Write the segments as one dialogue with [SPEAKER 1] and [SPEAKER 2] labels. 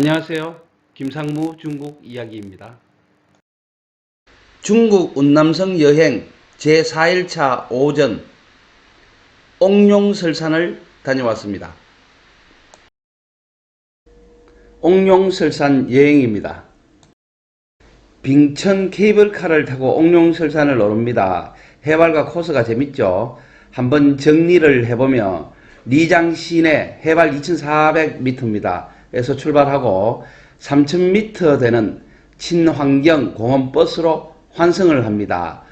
[SPEAKER 1] 안녕하세요. 김상무 중국 이야기입니다. 중국 운남성 여행 제4일차 오전 옥룡설산을 다녀왔습니다. 옥룡설산 여행입니다. 빙천 케이블카를 타고 옥룡설산을 오릅니다. 해발과 코스가 재밌죠. 한번 정리를 해보면 리장 시내 해발 2400m입니다. 에서 출발하고 3000m 되는 친환경 공원 버스로 환승을 합니다.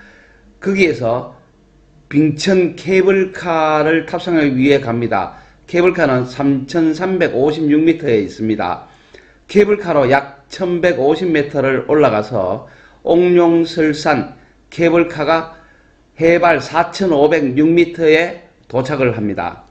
[SPEAKER 1] 거기에서 빙천 케이블카를 탑승하기 위해 갑니다. 케이블카는 3356m에 있습니다. 케이블카로 약 1150m를 올라가서 옥룡설산 케이블카가 해발 4506m에 도착을 합니다.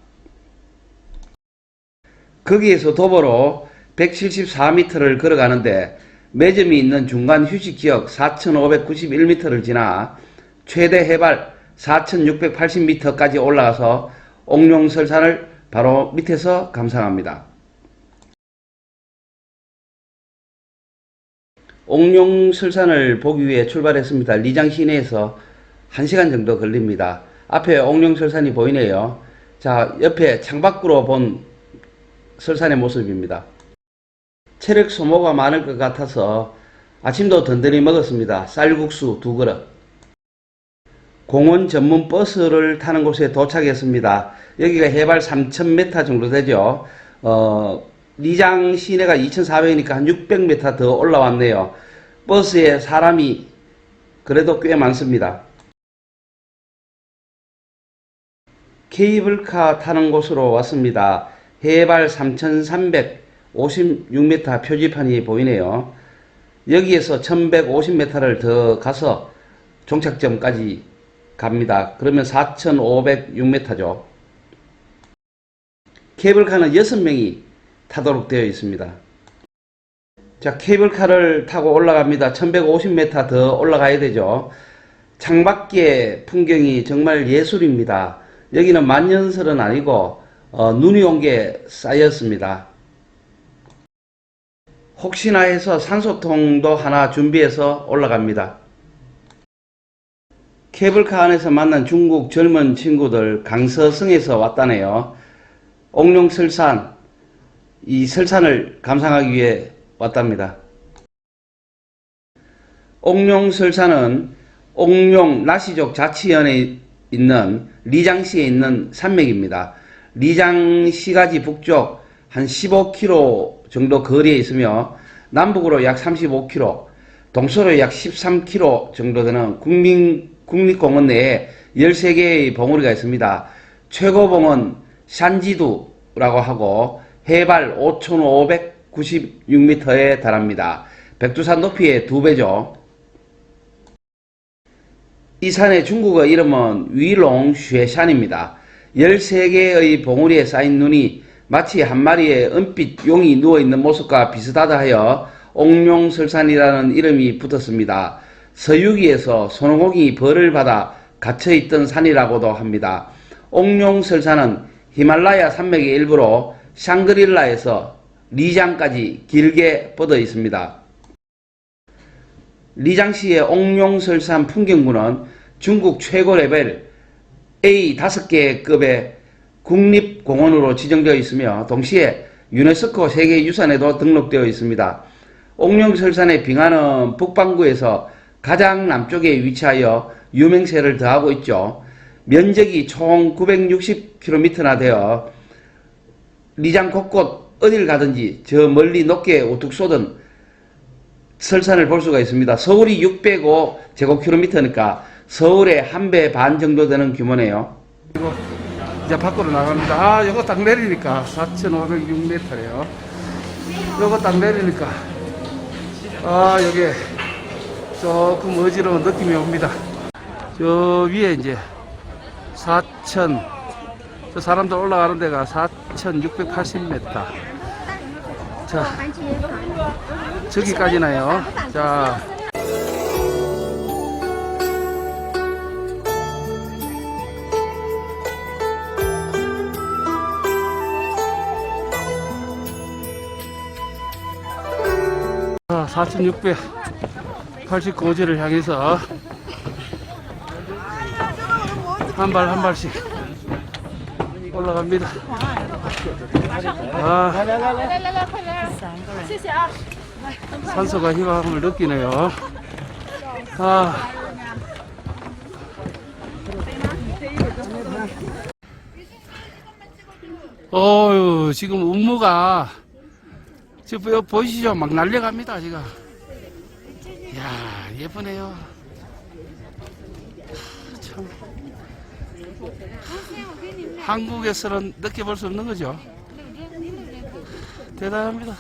[SPEAKER 1] 거기에서 도보로 174m를 걸어가는데 매점이 있는 중간 휴식 지역 4591m를 지나 최대 해발 4680m까지 올라가서 옥룡설산을 바로 밑에서 감상합니다. 옥룡설산을 보기 위해 출발했습니다. 리장 시내에서 1시간 정도 걸립니다. 앞에 옥룡설산이 보이네요. 자, 옆에 창밖으로 본 설산의 모습입니다. 체력 소모가 많을 것 같아서 아침도 든든히 먹었습니다. 쌀국수 두 그릇. 공원 전문 버스를 타는 곳에 도착했습니다. 여기가 해발 3,000m 정도 되죠. 어, 리장 시내가 2,400이니까 한 600m 더 올라왔네요. 버스에 사람이 그래도 꽤 많습니다. 케이블카 타는 곳으로 왔습니다. 해발 3,356m 표지판이 보이네요. 여기에서 1,150m를 더 가서 종착점까지 갑니다. 그러면 4,506m죠. 케이블카는 6명이 타도록 되어 있습니다. 자, 케이블카를 타고 올라갑니다. 1150m 더 올라가야 되죠. 창밖의 풍경이 정말 예술입니다. 여기는 만년설은 아니고 어, 눈이 온 게 쌓였습니다. 혹시나 해서 산소통도 하나 준비해서 올라갑니다. 케이블카 안에서 만난 중국 젊은 친구들 강서성에서 왔다네요. 옥룡 설산, 이 설산을 감상하기 위해 왔답니다. 옥룡 설산은 옥룡 나시족 자치연에 있는 리장시에 있는 산맥입니다. 리장시가지 북쪽 한 15km 정도 거리에 있으며 남북으로 약 35km, 동서로 약 13km 정도 되는 국민, 국립공원 내에 13개의 봉우리가 있습니다. 최고봉은 산지두라고 하고 해발 5,596m에 달합니다. 백두산 높이의 두 배죠. 이 산의 중국어 이름은 위롱쉐산입니다. 13개의 봉우리에 쌓인 눈이 마치 한 마리의 은빛 용이 누워있는 모습과 비슷하다 하여 옥룡설산이라는 이름이 붙었습니다. 서유기에서 손오공이 벌을 받아 갇혀있던 산이라고도 합니다. 옥룡설산은 히말라야 산맥의 일부로 샹그릴라에서 리장까지 길게 뻗어 있습니다. 리장시의 옥룡설산 풍경구는 중국 최고 레벨 A 5개 급의 국립공원으로 지정되어 있으며 동시에 유네스코 세계유산에도 등록되어 있습니다. 옥룡설산의 빙하는 북반구에서 가장 남쪽에 위치하여 유명세를 더하고 있죠. 면적이 총 960km나 되어 리장 곳곳 어딜 가든지 저 멀리 높게 우뚝 쏟은 설산을 볼 수가 있습니다. 서울이 605 제곱킬로미터니까 서울의 한 배 반 정도 되는 규모네요. 그리고 이제 밖으로 나갑니다. 아, 이거 딱 내리니까 4,506m래요. 이거 딱 내리니까 아, 여기 조금 어지러운 느낌이 옵니다. 저 위에 이제 4,000, 저 사람들 올라가는 데가 4,680m. 자, 저기까지나요. 자,
[SPEAKER 2] 4689지를 향해서 한 발 한 발씩 올라갑니다. 아, 산소가 희망을 느끼네요. 아. 어유 지금 운무가 지금 여- 보이시죠? 막 날려갑니다 지금. 이야 예쁘네요. 하, 참 한국에서는 느껴볼 수 없는 거죠. 대단합니다.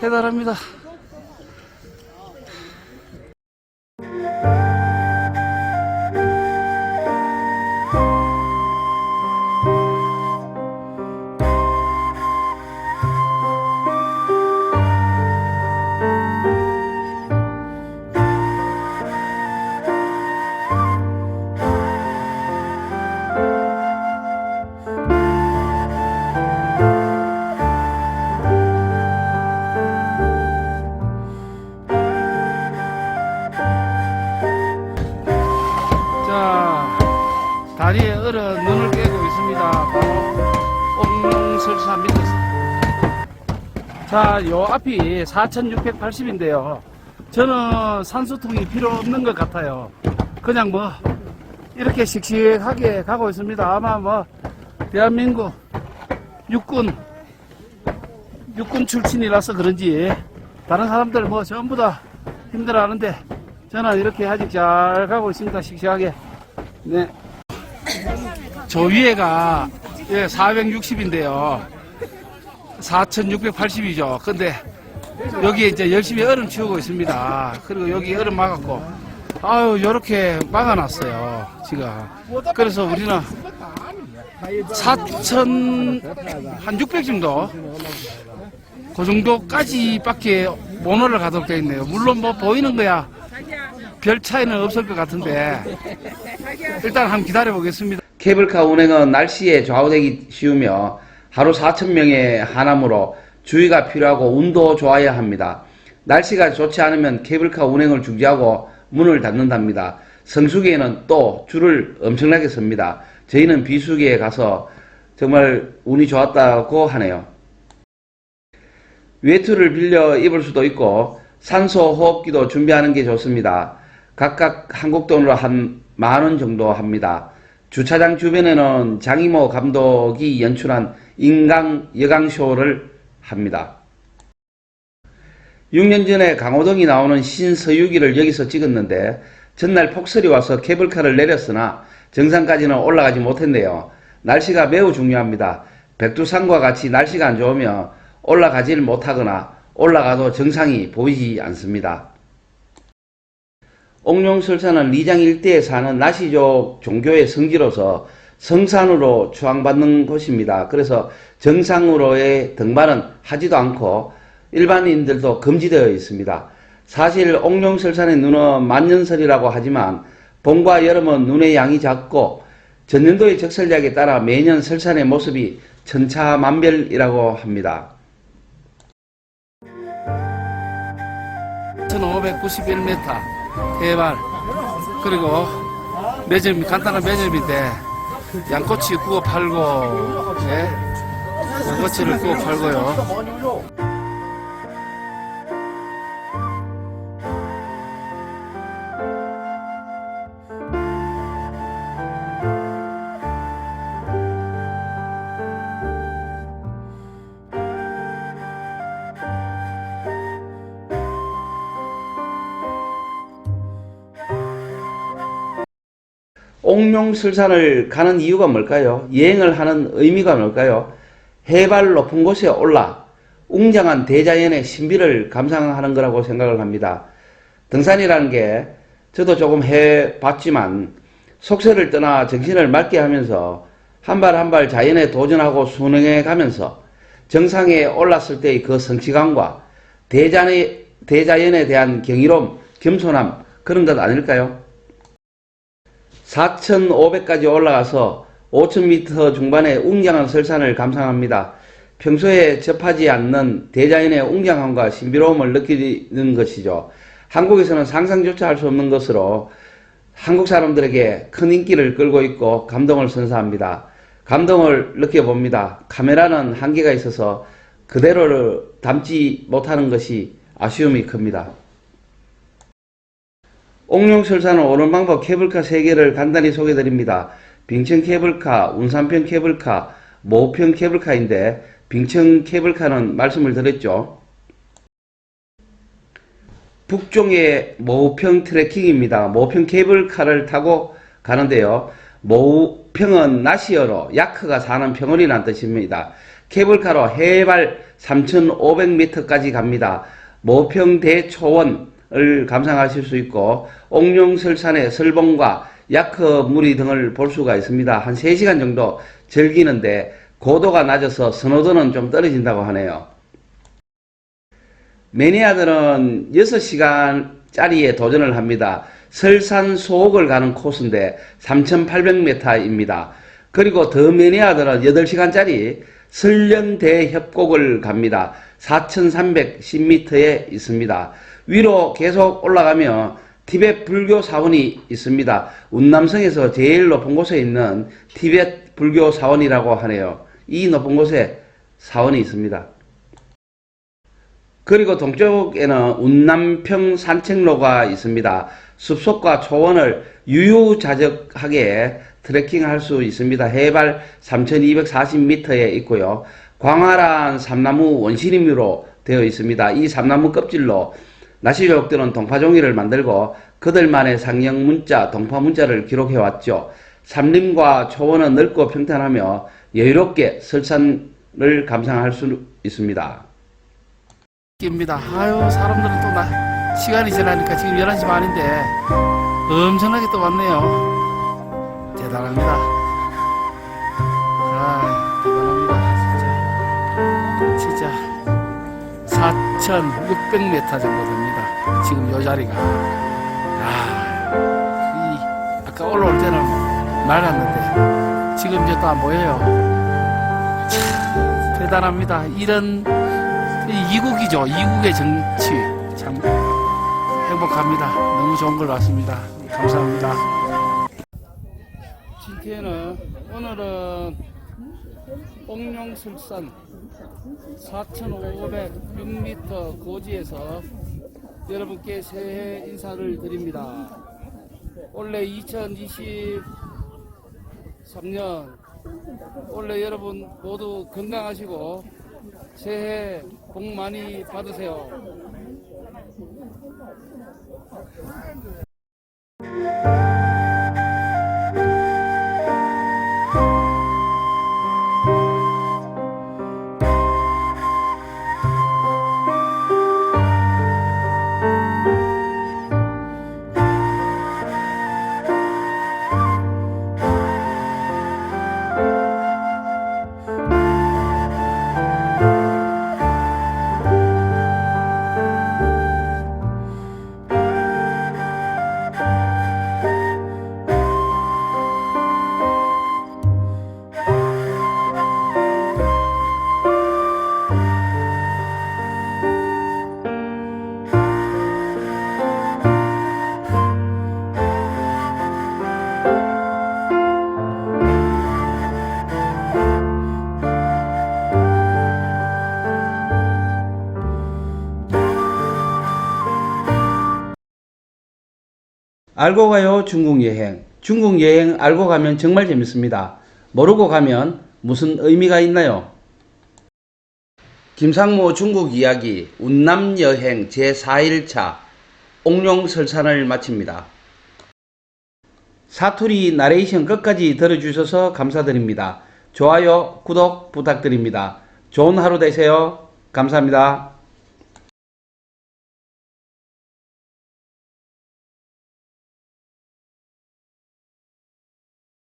[SPEAKER 2] 대단합니다. 다리에 얼어 눈을 깨고 있습니다. 바로 옥룡설사 밑에서. 자, 요 앞이 4680인데요. 저는 산소통이 필요 없는 것 같아요. 그냥 뭐, 이렇게 씩씩하게 가고 있습니다. 아마 뭐, 대한민국 육군, 육군 출신이라서 그런지, 다른 사람들 뭐 전부 다 힘들어 하는데, 저는 이렇게 아직 잘 가고 있습니다. 씩씩하게. 네. 저 위에가 예, 460인데요. 4680이죠. 근데 여기 이제 열심히 얼음 치우고 있습니다. 그리고 여기 얼음 막았고, 아유, 요렇게 막아놨어요. 지금. 그래서 우리는 4천, 한600 정도? 그 정도까지 밖에 못 올라가도록 되어 있네요. 물론 뭐 보이는 거야. 별 차이는 없을 것 같은데 일단 한번 기다려 보겠습니다.
[SPEAKER 1] 케이블카 운행은 날씨에 좌우되기 쉬우며 하루 4,000명의 하남으로 주의가 필요하고 운도 좋아야 합니다. 날씨가 좋지 않으면 케이블카 운행을 중지하고 문을 닫는답니다. 성수기에는 또 줄을 엄청나게 섭니다. 저희는 비수기에 가서 정말 운이 좋았다고 하네요. 외투를 빌려 입을 수도 있고 산소 호흡기도 준비하는 게 좋습니다. 각각 한국 돈으로 한 만 원 정도 합니다. 주차장 주변에는 장이모 감독이 연출한 인강 여강쇼를 합니다. 6년 전에 강호동이 나오는 신서유기를 여기서 찍었는데 전날 폭설이 와서 케이블카를 내렸으나 정상까지는 올라가지 못했네요. 날씨가 매우 중요합니다. 백두산과 같이 날씨가 안 좋으면 올라가질 못하거나 올라가도 정상이 보이지 않습니다. 옥룡설사는 리장 일대에 사는 나시족 종교의 성지로서 성산으로 추앙받는 곳입니다. 그래서 정상으로의 등반은 하지도 않고 일반인들도 금지되어 있습니다. 사실 옥룡설산의 눈은 만년설이라고 하지만 봄과 여름은 눈의 양이 작고 전년도의 적설약에 따라 매년 설산의 모습이 천차만별이라고 합니다.
[SPEAKER 2] 1591m 해발 그리고 매점 간단한 매점인데 양꼬치 구워 팔고 예? 양꼬치를 구워 팔고요.
[SPEAKER 1] 옥룡설산을 가는 이유가 뭘까요? 여행을 하는 의미가 뭘까요? 해발 높은 곳에 올라 웅장한 대자연의 신비를 감상하는 거라고 생각을 합니다. 등산이라는 게 저도 조금 해봤지만 속세를 떠나 정신을 맑게 하면서 한 발 한 발 자연에 도전하고 순응해 가면서 정상에 올랐을 때의 그 성취감과 대자연에 대한 경이로움, 겸손함 그런 것 아닐까요? 4,500까지 올라가서 5,000m 중반의 웅장한 설산을 감상합니다. 평소에 접하지 않는 대자연의 웅장함과 신비로움을 느끼는 것이죠. 한국에서는 상상조차 할 수 없는 것으로 한국 사람들에게 큰 인기를 끌고 있고 감동을 선사합니다. 감동을 느껴봅니다. 카메라는 한계가 있어서 그대로를 담지 못하는 것이 아쉬움이 큽니다. 옥룡설산을 오는 방법 케이블카 3개를 간단히 소개드립니다. 빙천 케이블카, 운산편 케이블카, 모편 케이블카인데 빙천 케이블카는 말씀을 드렸죠. 북쪽의 모평 트레킹입니다. 모평 케이블카를 타고 가는데요. 모평은 나시어로 야크가 사는 평원이라는 뜻입니다. 케이블카로 해발 3,500m까지 갑니다. 모평 대초원 을 감상하실 수 있고 옥룡설산의 설봉과 야크 무리 등을 볼 수가 있습니다. 한 3시간 정도 즐기는데 고도가 낮아서 선호도는 좀 떨어진다고 하네요. 매니아들은 6시간짜리에 도전을 합니다. 설산 소옥을 가는 코스인데 3,800m입니다. 그리고 더 매니아들은 8시간짜리 설련대 협곡을 갑니다. 4,310m에 있습니다. 위로 계속 올라가면 티베트 불교 사원이 있습니다. 운남성에서 제일 높은 곳에 있는 티베트 불교 사원이라고 하네요. 이 높은 곳에 사원이 있습니다. 그리고 동쪽에는 운남평 산책로가 있습니다. 숲속과 초원을 유유자적하게 트레킹할 수 있습니다. 해발 3240m에 있고요. 광활한 삼나무 원시림으로 되어 있습니다. 이 삼나무 껍질로 나시족들은 동파종이를 만들고 그들만의 상형 문자, 동파 문자를 기록해 왔죠. 삼림과 초원은 넓고 평탄하며 여유롭게 설산을 감상할 수 있습니다.
[SPEAKER 2] 입니다. 아유, 사람들은 또 나, 시간이 지나니까 지금 11시 반인데 엄청나게 또 왔네요. 대단합니다. 6,600m 정도 됩니다. 지금 이 자리가. 아, 이, 아까 올라올 때는 맑았는데, 지금 이제 다 뭐예요? 참, 대단합니다. 이런, 이국이죠. 이국의 정치. 참, 행복합니다. 너무 좋은 걸 봤습니다. 감사합니다. 진태는 오늘은 옥룡설산 4,506m 고지에서 여러분께 새해 인사를 드립니다. 올해 2023년 올해 여러분 모두 건강하시고 새해 복 많이 받으세요.
[SPEAKER 1] 알고 가요 중국 여행. 중국 여행 알고 가면 정말 재밌습니다. 모르고 가면 무슨 의미가 있나요? 김상모 중국 이야기 운남 여행 제4일차 옥룡설산을 마칩니다. 사투리 나레이션 끝까지 들어주셔서 감사드립니다. 좋아요, 구독 부탁드립니다. 좋은 하루 되세요. 감사합니다.